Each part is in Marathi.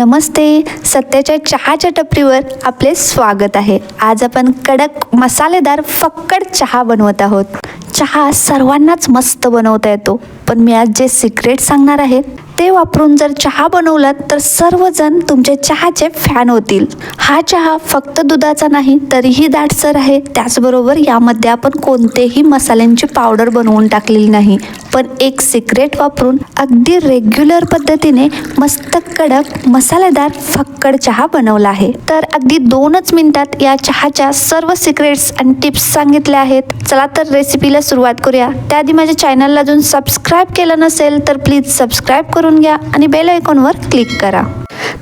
नमस्ते. सत्याच्या चहाच्या टपरीवर आपले स्वागत आहे. आज आपण कडक मसालेदार फक्कड चहा बनवत आहोत. चहा सर्वांनाच मस्त बनवता येतो. पण मी आज जे सिक्रेट सांगणार आहे ते वापरून जर चहा बनवलात तर सर्वजण तुमचे चहाचे फॅन होतील. हा चहा फक्त दुधाचा नाही तरीही दाटसर आहे. त्याचबरोबर यामध्ये आपण कोणतेही मसाल्यांची पावडर बनवून टाकलेली नाही. पण एक सिक्रेट वापरून अगदी रेग्युलर पद्धतीने मस्त कडक मसालेदार फक्कड चहा बनवला आहे. तर अगदी दोनच मिनिटात या चहाच्या सर्व सिक्रेट्स आणि टिप्स सांगितल्या आहेत. चला तर रेसिपीला सुरुवात करूया. त्याआधी माझ्या चॅनलला अजून सबस्क्राईब केलं नसेल तर प्लीज सबस्क्राईब करून घ्या आणि बेल आयकॉनवर क्लिक करा.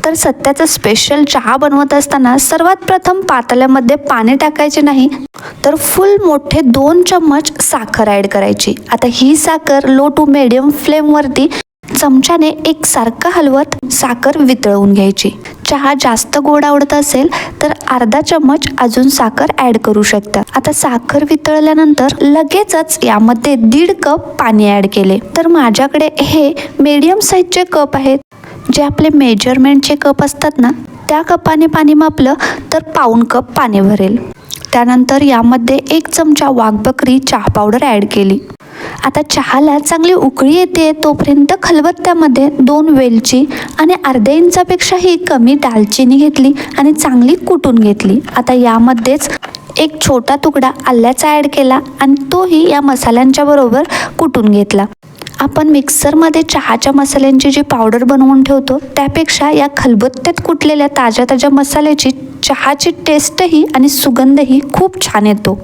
तर सत्याचा स्पेशल चहा बनवत असताना सर्वात प्रथम पातेल्यामध्ये पाणी टाकायचे नाही तर फुल मोठे दोन चम्मच साखर ॲड करायची. आता ही साखर लो टू मिडियम फ्लेमवरती चमच्याने एकसारखं हलवत साखर वितळवून घ्यायची. चहा जास्त गोड आवडत असेल तर अर्धा चम्मच अजून साखर ॲड करू शकता. आता साखर वितळल्यानंतर लगेचच यामध्ये दीड कप पाणी ॲड केले. तर माझ्याकडे हे मीडियम साईजचे कप आहेत. जे आपले मेजरमेंटचे कप असतात ना त्या कपाने पाणी मापलं तर पाऊण कप पाणी भरेल. त्यानंतर यामध्ये एक चमचा वाघबकरी चहा पावडर ॲड केली. आता चहाला चांगली उकळी येते तोपर्यंत खलबत्त्यामध्ये दोन वेलची आणि अर्ध्या इंचापेक्षाही कमी दालचिनी घेतली आणि चांगली कुटून घेतली. आता यामध्येच एक छोटा तुकडा आल्याचा ॲड केला आणि तोही या मसाल्यांच्या बरोबर कुटून घेतला. आपण मिक्सरमध्ये चहाच्या मसाल्यांची जी पावडर बनवून ठेवतो त्यापेक्षा या खलबत्त्यात कुटलेल्या ताज्या ताज्या मसाल्याची चहाची टेस्टही आणि सुगंधही खूप छान येतो.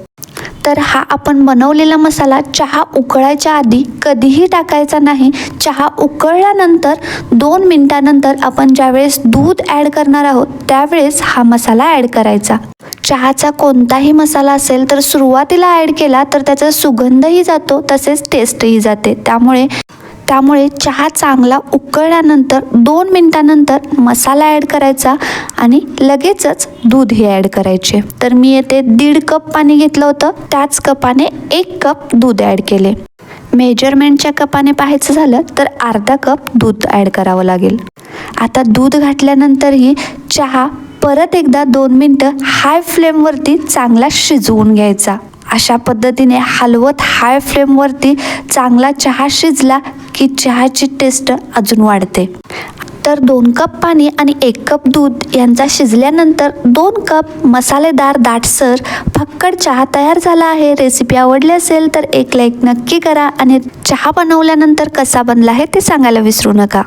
तर हा आपण बनवलेला मसाला चहा उकळायच्या आधी कधीही टाकायचा नाही. चहा उकळल्यानंतर दोन मिनटानंतर आपण ज्यावेळेस दूध ॲड करणार आहोत त्यावेळेस हा मसाला ॲड करायचा. चहाचा कोणताही मसाला असेल तर सुरुवातीला ॲड केला तर त्याचा सुगंधही जातो तसेच टेस्टही जाते. त्यामुळे त्यामुळे चहा चांगला उकळल्यानंतर दोन मिनटानंतर मसाला ॲड करायचा आणि लगेचच दूधही ॲड करायचे. तर मी येथे दीड कप पाणी घेतलं होतं. त्याच कपाने एक कप दूध ॲड केले. मेजरमेंटच्या कपाने पाहायचं झालं तर अर्धा कप दूध ॲड करावं लागेल. आता दूध घातल्यानंतरही चहा परत एकदा दोन मिनटं हाय फ्लेमवरती चांगला शिजवून घ्यायचा. अशा पद्धतीने हलवत हाय फ्लेमवरती चांगला चहा शिजला की चहाची टेस्ट अजून वाढते. तर दोन कप पाणी आणि एक कप दूध यांचा शिजल्यानंतर दोन कप मसालेदार दाटसर फक्कड चहा तयार झाला आहे. रेसिपी आवडली असेल तर एक लाईक नक्की करा आणि चहा बनवल्यानंतर कसा बनला आहे ते सांगायला विसरू नका.